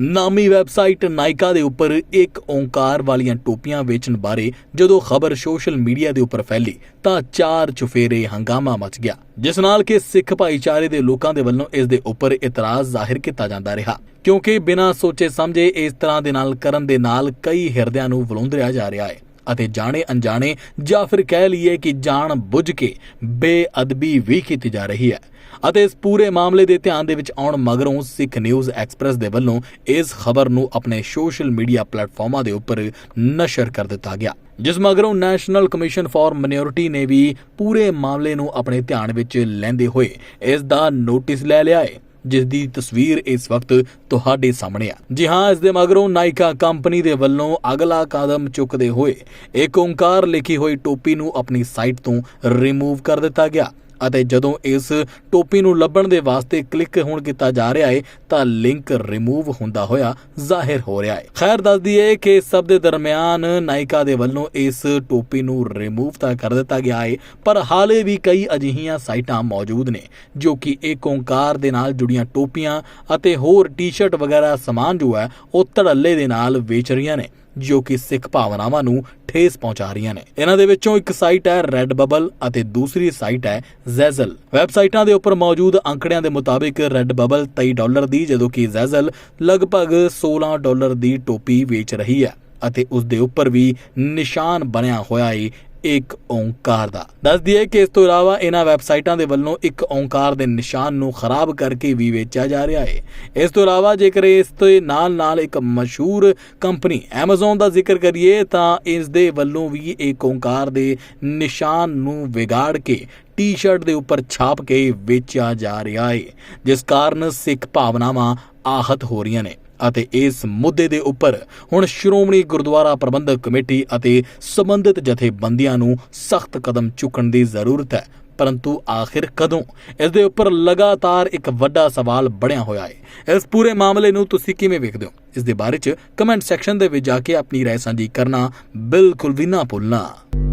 ਨਾਮੀ ਵੈਬਸਾਈਟ ਨਾਇਕਾ ਦੇ ਉੱਪਰ ਇੱਕ ਓਂਕਾਰ ਵਾਲੀਆਂ ਟੋਪੀਆਂ ਵੇਚਣ ਬਾਰੇ ਜਦੋਂ ਖਬਰ ਸੋਸ਼ਲ ਮੀਡੀਆ ਦੇ ਉੱਪਰ ਫੈਲੀ ਤਾਂ ਚਾਰ ਚੁਫੇਰੇ ਹੰਗਾਮਾ ਮਚ ਗਿਆ, ਜਿਸ ਨਾਲ ਕਿ ਸਿੱਖ ਭਾਈਚਾਰੇ ਦੇ ਲੋਕਾਂ ਦੇ ਵੱਲੋਂ ਇਸ ਦੇ ਉੱਪਰ ਇਤਰਾਜ਼ ਜ਼ਾਹਿਰ ਕੀਤਾ ਜਾਂਦਾ ਰਿਹਾ। ਕਿਉਂਕਿ ਬਿਨਾਂ ਸੋਚੇ ਸਮਝੇ ਇਸ ਤਰ੍ਹਾਂ ਦੇ ਨਾਲ ਕਰਨ ਦੇ ਨਾਲ ਕਈ ਹਿਰਦਿਆਂ ਨੂੰ ਵਲੂੰਦਰਿਆ ਜਾ ਰਿਹਾ ਹੈ। ਅਤੇ ਜਾਣੇ ਅਣਜਾਣੇ ਜਾਂ ਫਿਰ ਕਹਿ ਲਈਏ ਕਿ ਜਾਣ ਬੁੱਝ ਕੇ ਬੇਅਦਬੀ ਵੀ ਕੀਤੀ ਜਾ ਰਹੀ ਹੈ। ਅਤੇ ਇਸ ਪੂਰੇ ਮਾਮਲੇ ਦੇ ਧਿਆਨ ਦੇ ਵਿੱਚ ਆਉਣ ਮਗਰੋਂ ਸਿੱਖ ਨਿਊਜ਼ ਐਕਸਪ੍ਰੈਸ ਦੇ ਵੱਲੋਂ ਇਸ ਖਬਰ ਨੂੰ ਆਪਣੇ ਸੋਸ਼ਲ ਮੀਡੀਆ ਪਲੇਟਫਾਰਮਾਂ ਦੇ ਉੱਪਰ ਨਸ਼ਰ ਕਰ ਦਿੱਤਾ ਗਿਆ। ਜਿਸ ਮਗਰੋਂ ਨੈਸ਼ਨਲ ਕਮਿਸ਼ਨ ਫਾਰ ਮਿਨੋਰਿਟੀ ਨੇ ਵੀ ਪੂਰੇ ਮਾਮਲੇ ਨੂੰ ਆਪਣੇ ਧਿਆਨ ਵਿੱਚ ਲੈਂਦੇ ਹੋਏ ਇਸ ਦਾ ਨੋਟਿਸ ਲੈ ਲਿਆ ਹੈ। ਜਿਸ ਦੀ ਤਸਵੀਰ ਇਸ ਵਕਤ ਤੁਹਾਡੇ ਸਾਹਮਣੇ ਆ। ਜੀ ਹਾਂ, ਇਸ ਦੇ ਮਗਰੋਂ ਨਾਇਕਾ ਕੰਪਨੀ ਦੇ ਵੱਲੋਂ ਅਗਲਾ ਕਦਮ ਚੁੱਕਦੇ ਹੋਏ ਇੱਕ ਓੰਕਾਰ ਲਿਖੀ ਹੋਈ ਟੋਪੀ ਨੂੰ ਆਪਣੀ ਸਾਈਟ ਤੋਂ ਰਿਮੂਵ ਕਰ ਦਿੱਤਾ ਗਿਆ। ਅਤੇ ਜਦੋਂ ਇਸ ਟੋਪੀ ਨੂੰ ਲੱਭਣ ਦੇ ਵਾਸਤੇ ਕਲਿੱਕ ਹੁਣ ਕੀਤਾ ਜਾ ਰਿਹਾ ਹੈ ਤਾਂ ਲਿੰਕ ਰਿਮੂਵ ਹੁੰਦਾ ਹੋਇਆ ਜ਼ਾਹਿਰ ਹੋ ਰਿਹਾ ਹੈ ਖੈਰ, ਦੱਸ ਦਈਏ ਕਿ ਇਸ ਸਭ ਦੇ ਦਰਮਿਆਨ ਨਾਇਕਾ ਦੇ ਵੱਲੋਂ ਇਸ ਟੋਪੀ ਨੂੰ ਰਿਮੂਵ ਤਾਂ ਕਰ ਦਿੱਤਾ ਗਿਆ ਹੈ ਪਰ ਹਾਲੇ ਵੀ ਕਈ ਅਜਿਹੀਆਂ ਸਾਈਟਾਂ ਮੌਜੂਦ ਨੇ, ਜੋ ਕਿ ਇੱਕ ਓਂਕਾਰ ਦੇ ਨਾਲ ਜੁੜੀਆਂ ਟੋਪੀਆਂ ਅਤੇ ਹੋਰ ਟੀ-ਸ਼ਰਟ ਵਗੈਰਾ ਸਮਾਨ ਜੋ ਹੈ, ਉਹ ਧੜੱਲੇ ਦੇ ਨਾਲ ਵੇਚ ਰਹੀਆਂ ਨੇ। ਜੋ ਕਿ ਸਿੱਖ ਭਾਵਨਾਵਾਂ ਨੂੰ ਠੇਸ ਪਹੁੰਚਾ ਰਹੀਆਂ ਨੇ। ਇਹਨਾਂ ਦੇ ਵਿੱਚੋਂ ਇੱਕ ਸਾਈਟ ਹੈ ਰੈੱਡ ਬਬਲ ਅਤੇ ਦੂਸਰੀ ਸਾਈਟ ਹੈ ਜ਼ੈਜ਼ਲ ਵੈਬਸਾਈਟਾਂ ਦੇ ਉੱਪਰ ਮੌਜੂਦ ਅੰਕੜਿਆਂ ਦੇ ਮੁਤਾਬਿਕ ਰੈਡ ਬਬਲ 23 ਡਾਲਰ ਦੀ, ਜਦੋਂ ਕਿ ਜ਼ੈਜ਼ਲ ਲਗਭਗ 16 ਡਾਲਰ ਦੀ ਟੋਪੀ ਵੇਚ ਰਹੀ ਹੈ ਅਤੇ ਉਸ ਦੇ ਉੱਪਰ ਵੀ ਨਿਸ਼ਾਨ ਬਣਿਆ ਹੋਇਆ ਏ ਇੱਕ ਓਂਕਾਰ ਦਾ। ਦੱਸ ਦਈਏ ਕਿ ਇਸ ਤੋਂ ਇਲਾਵਾ ਇਹਨਾਂ ਵੈਬਸਾਈਟਾਂ ਦੇ ਵੱਲੋਂ ਇੱਕ ਓਂਕਾਰ ਦੇ ਨਿਸ਼ਾਨ ਨੂੰ ਖਰਾਬ ਕਰਕੇ ਵੀ ਵੇਚਿਆ ਜਾ ਰਿਹਾ ਹੈ। ਇਸ ਤੋਂ ਇਲਾਵਾ ਜੇਕਰ ਇਸ ਦੇ ਨਾਲ-ਨਾਲ ਇੱਕ ਮਸ਼ਹੂਰ ਕੰਪਨੀ Amazon ਦਾ ਜ਼ਿਕਰ ਕਰੀਏ, ਤਾਂ ਇਸ ਦੇ ਵੱਲੋਂ ਵੀ ਇੱਕ ਓਂਕਾਰ ਦੇ ਨਿਸ਼ਾਨ ਨੂੰ ਵਿਗਾੜ ਕੇ ਟੀ-ਸ਼ਰਟ ਦੇ ਉੱਪਰ ਛਾਪ ਕੇ ਵੇਚਿਆ ਜਾ ਰਿਹਾ ਹੈ, ਜਿਸ ਕਾਰਨ ਸਿੱਖ ਭਾਵਨਾਵਾਂ ਆਹਤ ਹੋ ਰਹੀਆਂ ਨੇ। ਅਤੇ ਇਸ ਮੁੱਦੇ ਦੇ ਉੱਪਰ ਹੁਣ ਸ਼੍ਰੋਮਣੀ ਗੁਰਦੁਆਰਾ ਪ੍ਰਬੰਧਕ ਕਮੇਟੀ ਅਤੇ ਸੰਬੰਧਿਤ ਜਥੇਬੰਦੀਆਂ ਨੂੰ ਸਖਤ ਕਦਮ ਚੁੱਕਣ ਦੀ ਜ਼ਰੂਰਤ ਹੈ ਪਰੰਤੂ ਆਖਿਰ ਕਦੋਂ ਇਸ ਦੇ ਉੱਪਰ ਲਗਾਤਾਰ ਇੱਕ ਵੱਡਾ ਸਵਾਲ ਬਣਿਆ ਹੋਇਆ ਹੈ ਇਸ ਪੂਰੇ ਮਾਮਲੇ ਨੂੰ ਤੁਸੀਂ ਕਿਵੇਂ ਵੇਖਦੇ ਹੋ ਇਸ ਦੇ ਬਾਰੇ ਚ ਕਮੈਂਟ ਸੈਕਸ਼ਨ ਦੇ ਵਿੱਚ ਜਾ ਕੇ ਆਪਣੀ رائے ਸਾਂਝੀ ਕਰਨਾ ਬਿਲਕੁਲ ਵੀ ਨਾ ਭੁੱਲਣਾ